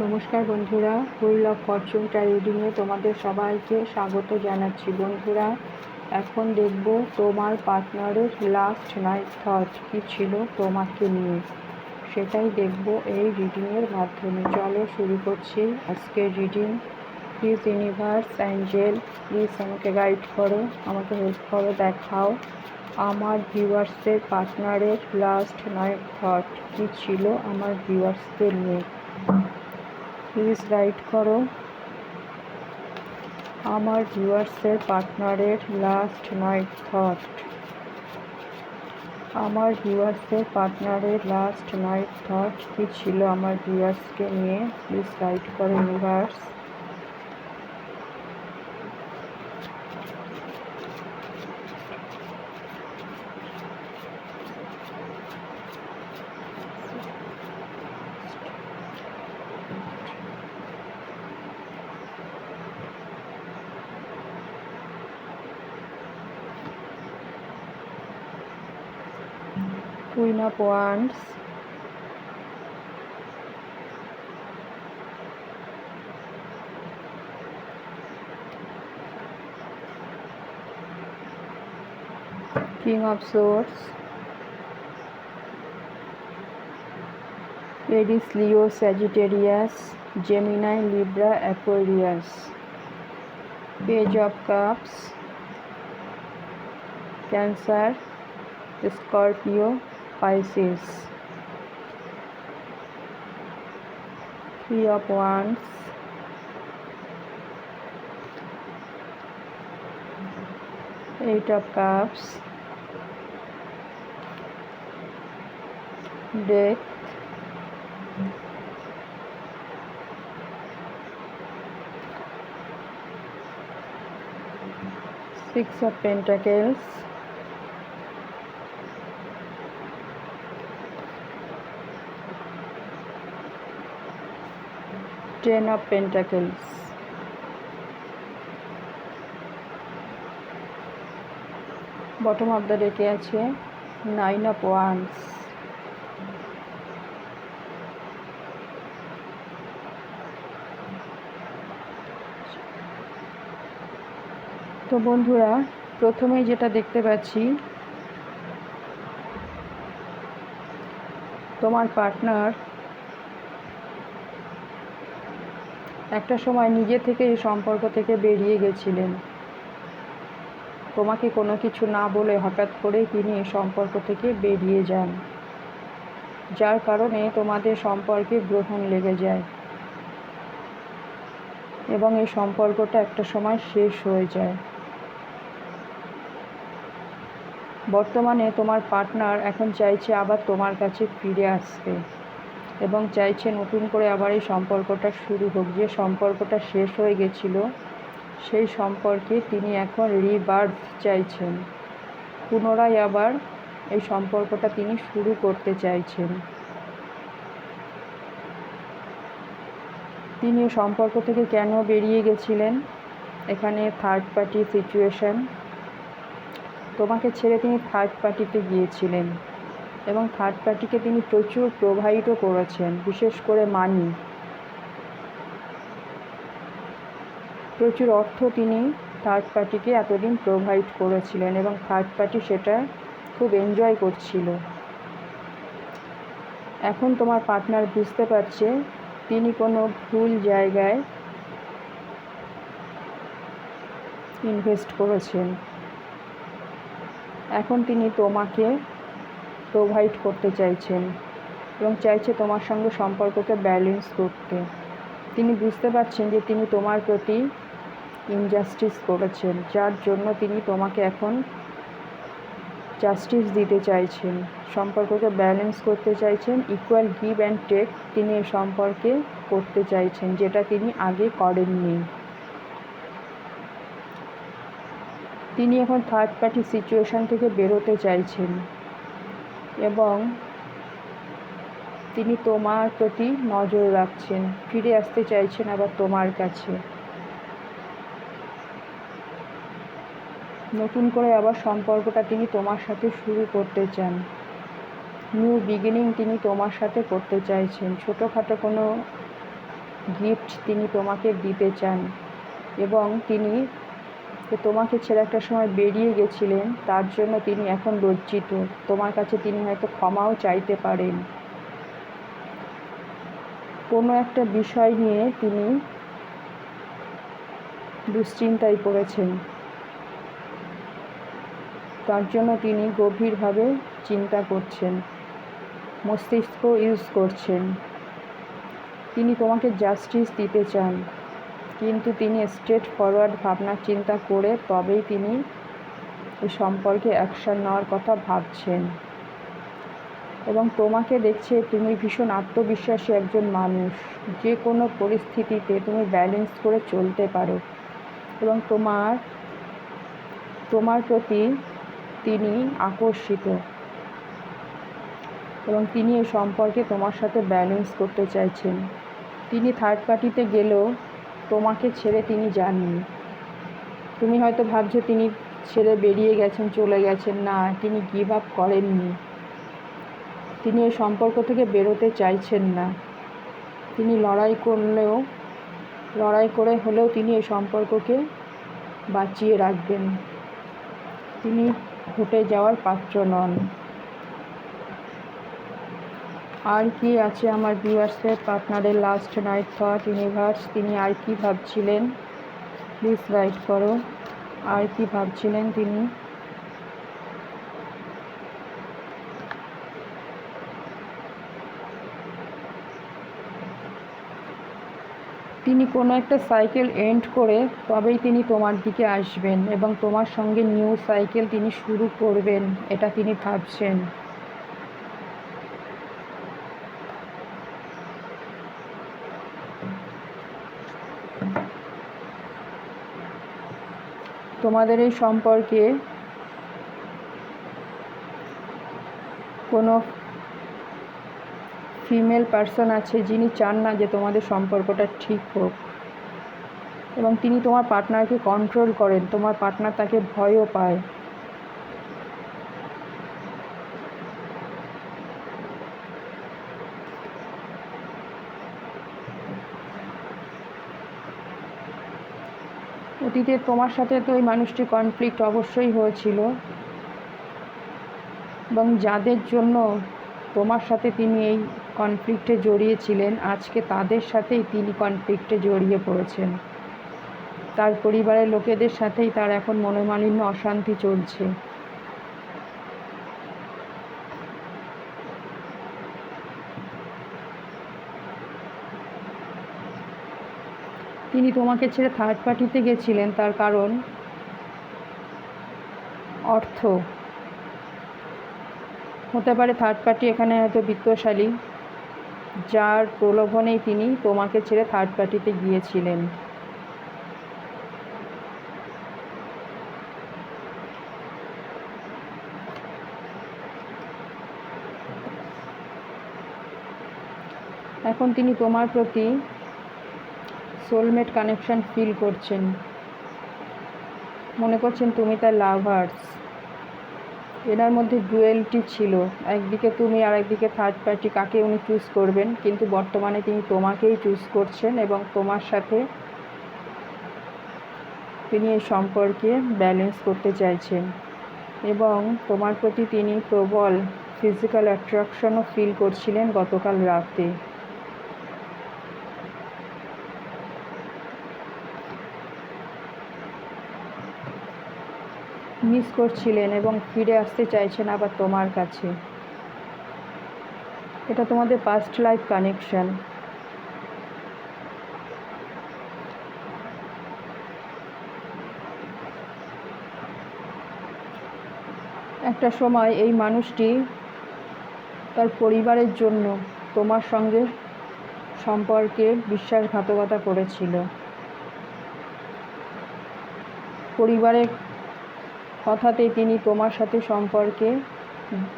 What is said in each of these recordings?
নমস্কার বন্ধুরা wheel of ফরচুনটা রিডিংয়ে তোমাদের সবাইকে স্বাগত জানাচ্ছি। বন্ধুরা, এখন দেখব তোমার পার্টনারের লাস্ট নাইট থট কী ছিল তোমাকে নিয়ে। সেটাই দেখব এই রিডিংয়ের মাধ্যমে। চলো শুরু করছি আজকের reading please universe angel please আমাকে গাইড করো, আমাকে হেল্প করো, দেখাও। আমার ভিউয়ার্সদের পার্টনারের লাস্ট নাইট থট কী ছিল আমার ভিউয়ার্সদের নিয়ে। প্লিজ রাইট করো। আমার ভিউয়ার্সের পার্টনারের লাস্ট নাইট থট আমার ভিউয়ার্সের পার্টনারের লাস্ট নাইট থট কী ছিল? আমার ভিউয়ার্সকে নিয়ে প্লিজ রাইট করো universe queen of wands. King of swords. Aries, Leo, Sagittarius, Gemini, Libra, Aquarius, Page of Cups, Cancer, Scorpio, Pisces. Three of Wands, Eight of Cups, Death, Six of Pentacles, ten of pentacles bottom of the ডেকে আছে nine of wands তো বন্ধুরা, প্রথমে যেটা দেখতে পাচ্ছি, তোমার partner একটা সময় নিজে থেকে এই সম্পর্ক থেকে বেরিয়ে গেছিলেন। তোমাকে কোনো কিছু না বলে হঠাৎ করে তিনি সম্পর্ক থেকে বেরিয়ে যান, যার কারণে তোমাদের সম্পর্কে গ্রহণ লেগে যায় এবং এই সম্পর্কটা একটা সময় শেষ হয়ে যায়। বর্তমানে তোমার পার্টনার এখন চাইছে আবার তোমার কাছে ফিরে আসতে। এবং চাইছে নতুন করে আবার এই সম্পর্কটা শুরু হোক। যে সম্পর্কটা শেষ হয়ে গেছিল, সেই সম্পর্কে তিনি এখন রিবার্থ চাইছেন। পুনরায় আবার এই সম্পর্কটা তিনি শুরু করতে চাইছেন। তিনি সম্পর্ক থেকে কেন বেরিয়ে গেছিলেন? এখানে থার্ড পার্টি সিচুয়েশন তোমাকে ছেড়ে তিনি থার্ড পার্টিতে গিয়েছিলেন। এবং থার্ড পার্টিকে তিনি প্রচুর প্রবাহিতও করেছেন, বিশেষ করে মানি। প্রচুর অর্থ তিনি থার্ড পার্টিকে এতদিন প্রোভাইড করেছিলেন এবং থার্ড পার্টি সেটা খুব এনজয় করছিল। এখন তোমার পার্টনার বুঝতে পারছে, তিনি কোনো ভুল জায়গায় ইনভেস্ট করেছেন। এখন তিনি তোমাকে প্রোভাইড করতে চাইছেন এবং চাইছে তোমার সঙ্গে সম্পর্ককে ব্যালেন্স করতে। তিনি বুঝতে পারছেন যে তিনি তোমার প্রতি ইনজাস্টিস করেছেন, যার জন্য তিনি তোমাকে এখন জাস্টিস দিতে চাইছেন, সম্পর্ককে ব্যালেন্স করতে চাইছেন ইকুয়াল গিভ অ্যান্ড টেক তিনি এই সম্পর্কে করতে চাইছেন, যেটা তিনি আগে করেননি। তিনি এখন থার্ড পার্টি সিচুয়েশান থেকে বেরোতে চাইছেন। এবং তিনি তোমার প্রতি নজর রাখছেন, ফিরে আসতে চাইছেন আবার তোমার কাছে। নতুন করে আবার সম্পর্কটা তিনি তোমার সাথে শুরু করতে চান। নিউ বিগিনিং তিনি তোমার সাথে করতে চাইছেন। ছোটোখাটো কোনো গিফট তিনি তোমাকে দিতে চান এবং তিনি যে তোমাকে ছেড়ে একটা সময় বেরিয়ে গেছিলেন, তার জন্য তিনি এখন লজ্জিত। তোমার কাছে তিনি হয়তো ক্ষমাও চাইতে পারেন। কোনো একটা বিষয় নিয়ে তিনি দুশ্চিন্তায় পড়েছেন। তার জন্য তিনি গভীরভাবে চিন্তা করছেন, মস্তিষ্ক ইউজ করছেন। তিনি তোমাকে জাস্টিস দিতে চান। কিন্তু তিনি স্ট্রেট ফরওয়ার্ড ভাবনা চিন্তা করে তবেই তিনি এ সম্পর্কে অ্যাকশন নেওয়ার কথা ভাবছেন। এবং তোমাকে দেখছে তুমি ভীষণ আত্মবিশ্বাসী একজন মানুষ। যে কোনো পরিস্থিতিতে তুমি ব্যালেন্স করে চলতে পারো। এবং তোমার তোমার প্রতি তিনি আকর্ষিত। এবং তিনি এই সম্পর্কে তোমার সাথে ব্যালেন্স করতে চাইছেন। তিনি থার্ড পার্টিতে গেলেও তোমাকে ছেড়ে তিনি যাননি। তুমি হয়তো ভাবছ তিনি ছেড়ে বেরিয়ে গেছেন, চলে গেছেন। না, তিনি গিভ আপ করেননি। তিনি এই সম্পর্ক থেকে বেরোতে চাইছেন না। তিনি লড়াই করলেও, লড়াই করে হলেও তিনি এই সম্পর্ককে বাঁচিয়ে রাখবেন। তিনি ঘটে যাওয়ার পাত্র নন। আর কি আছে আমার ভিউয়ার্সের পার্টনারের লাস্ট নাইট থট ইউনিভার্স তিনি আর কি ভাবছিলেন? প্লিজ রাইট করো। আর কি ভাবছিলেন তিনি? তিনি কোনো একটা সাইকেল এন্ড করে তবেই তিনি তোমার দিকে আসবেন এবং তোমার সঙ্গে নিউ সাইকেল তিনি শুরু করবেন, এটা তিনি ভাবছেন। তোমাদের এই সম্পর্কে কোনো ফিমেল পার্সন আছে যিনি চান না যে তোমাদের সম্পর্কটা ঠিক হোক। এবং তিনি তোমার পার্টনারকে কন্ট্রোল করেন, তোমার পার্টনার তাকে ভয়ও পায়। অতীতে তোমার সাথে তো ওই মানুষটি কনফ্লিক্ট অবশ্যই হয়েছিল। এবং যাদের জন্য তোমার সাথে তিনি এই কনফ্লিক্টে জড়িয়েছিলেন, আজকে তাদের সাথেই তিনি কনফ্লিক্টে জড়িয়ে পড়েছেন। তার পরিবারের লোকেদের সাথেই তার এখন মনোমালিন্য, অশান্তি চলছে। তিনি তোমাকে ছেড়ে থার্ড পার্টিতে গেছিলেন, তার কারণ অর্থ। হতে পারে থার্ড পার্টি এখানে হয়তো বিত্তশালী, যার প্রলোভনেই তিনি তোমাকে ছেড়ে থার্ড পার্টিতে গিয়েছিলেন। এখন তিনি তোমার প্রতি সোলমেট কানেকশন ফিল করছেন। মনে করছেন তুমি তার লাভার্স এনার মধ্যে ডুয়েলটি ছিল। একদিকে তুমি আর একদিকে থার্ড পার্টি কাকে উনি চুজ করবেন, কিন্তু বর্তমানে তিনি তোমাকেই চুজ করছেন এবং তোমার সাথে তিনি এই সম্পর্কে ব্যালেন্স করতে চাইছেন। এবং তোমার প্রতি তিনি প্রবল ফিজিক্যাল অ্যাট্রাকশনও ফিল করছিলেন গতকাল রাতে। মিস করছিলেন এবং ফিরে আসতে চাইছেন আবার তোমার কাছে। এটা তোমাদের পাস্ট লাইফ কানেকশন একটা সময় এই মানুষটি তার পরিবারের জন্য তোমার সঙ্গে সম্পর্কে বিশ্বাসঘাতকতা করেছিল। পরিবারের কথাতেই তিনি তোমার সাথে সম্পর্কে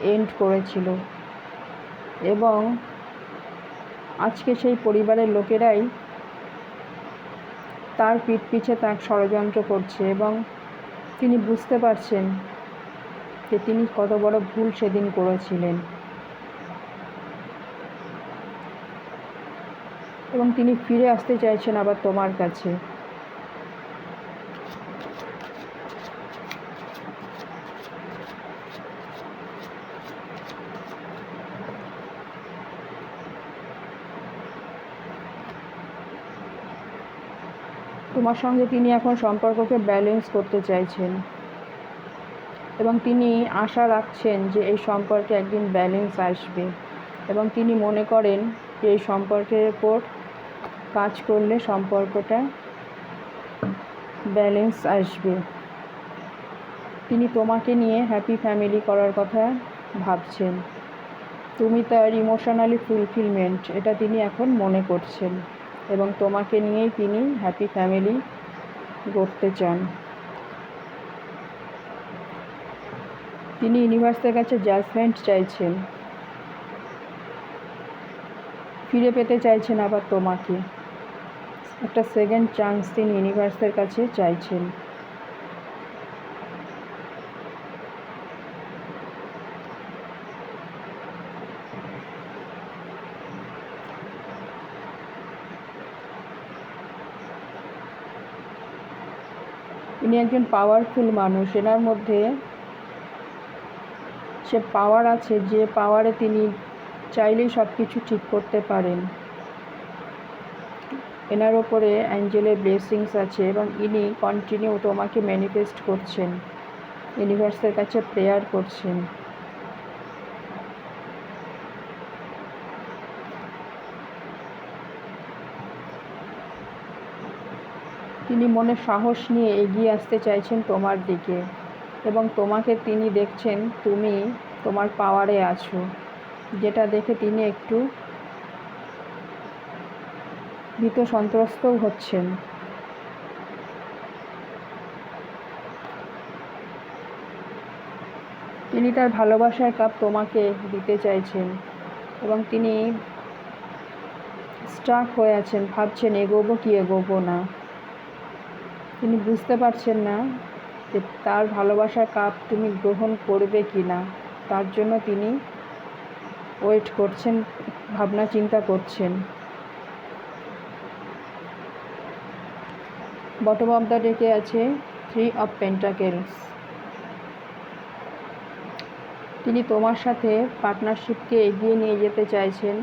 এন্ড করেছিল। এবং আজকে সেই পরিবারের লোকেরাই তার পিঠ পিছে তার ষড়যন্ত্র করছে এবং তিনি বুঝতে পারছেন যে তিনি কত বড় ভুল সেদিন করেছিলেন। এবং তিনি ফিরে আসতে চাইছেন আবার তোমার কাছে। তোমার সঙ্গে তিনি এখন সম্পর্ককে ব্যালেন্স করতে চাইছেন। এবং তিনি আশা রাখছেন যে এই সম্পর্কে একদিন ব্যালেন্স আসবে। এবং তিনি মনে করেন যে এই সম্পর্কের ওপর কাজ করলে সম্পর্কটা ব্যালেন্স আসবে। তিনি তোমাকে নিয়ে হ্যাপি ফ্যামিলি করার কথা ভাবছেন। তুমি তার ইমোশনালি ফুলফিলমেন্ট এটা তিনি এখন মনে করছেন। এবং তোমাকে নিয়েই তিনি হ্যাপি ফ্যামিলি গড়তে চান। তিনি ইউনিভার্সের কাছে জাজমেন্ট চাইছেন। ফিরে পেতে চাইছেন আবার তোমাকে। একটা সেকেন্ড চান্স তিনি ইউনিভার্সের কাছে চাইছেন। ইনি একজন পাওয়ারফুল মানুষ। এনার মধ্যে সে পাওয়ার আছে, যে পাওয়ারে তিনি চাইলেই সব কিছু ঠিক করতে পারেন। এনার ওপরে অ্যাঞ্জেলের ব্লেসিংস আছে এবং ইনি কন্টিনিউ তোমাকে ম্যানিফেস্ট করছেন। ইউনিভার্সের কাছে প্রেয়ার করছেন। তিনি মনে সাহস নিয়ে এগিয়ে আসতে চাইছেন তোমার দিকে এবং তোমাকে তিনি দেখছেন, তুমি তোমার পাওয়ারে আছো। যেটা দেখে তিনি একটু ভীত সন্ত্রস্তও হচ্ছেন। তিনি তার ভালোবাসার কাপ তোমাকে দিতে চাইছেন এবং তিনি স্টাক হয়ে আছেন, ভাবছেন, এগোবো কি এগোবো না। তিনি বুঝতে পারছেন না যে তার ভালোবাসার কাপ তুমি গ্রহণ করবে কি না। তার জন্য তিনি ওয়েট করছেন, ভাবনা চিন্তা করছেন। বটম অফ দ্য ডেকে আছে থ্রি অফ পেন্টাকেলস। তিনি তোমার সাথে পার্টনারশিপকে এগিয়ে নিয়ে যেতে চাইছেন,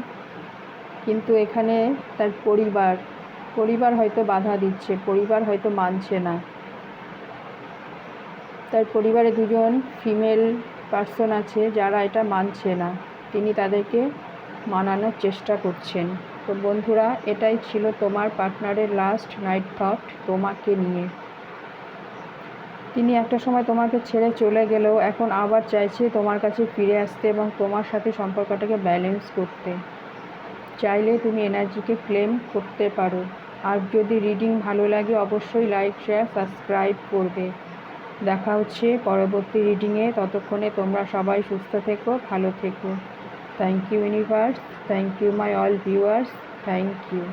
কিন্তু এখানে তার পরিবার পরিবার হয়তো বাধা দিচ্ছে, পরিবার হয়তো মানছে না। তার পরিবারে দুজন ফিমেল পার্সন আছে যারা এটা মানছে না। তিনি তাদেরকে মানানোর চেষ্টা করছেন। তো বন্ধুরা, এটাই ছিল তোমার পার্টনারের লাস্ট নাইট থট তোমাকে নিয়ে। তিনি একটা সময় তোমাকে ছেড়ে চলে গেলেও এখন আবার চাইছে তোমার কাছে ফিরে আসতে এবং তোমার সাথে সম্পর্কটাকে ব্যালেন্স করতে। চাইলে তুমি এনার্জিকে ক্লেম করতে পারো। আর যদি রিডিং ভালো লাগে, অবশ্যই লাইক শেয়ার সাবস্ক্রাইব করবে। দেখা হচ্ছে পরবর্তী রিডিংয়ে ততক্ষণে তোমরা সবাই সুস্থ থেকো, ভালো থেকো। Thank you universe thank you my all viewers thank you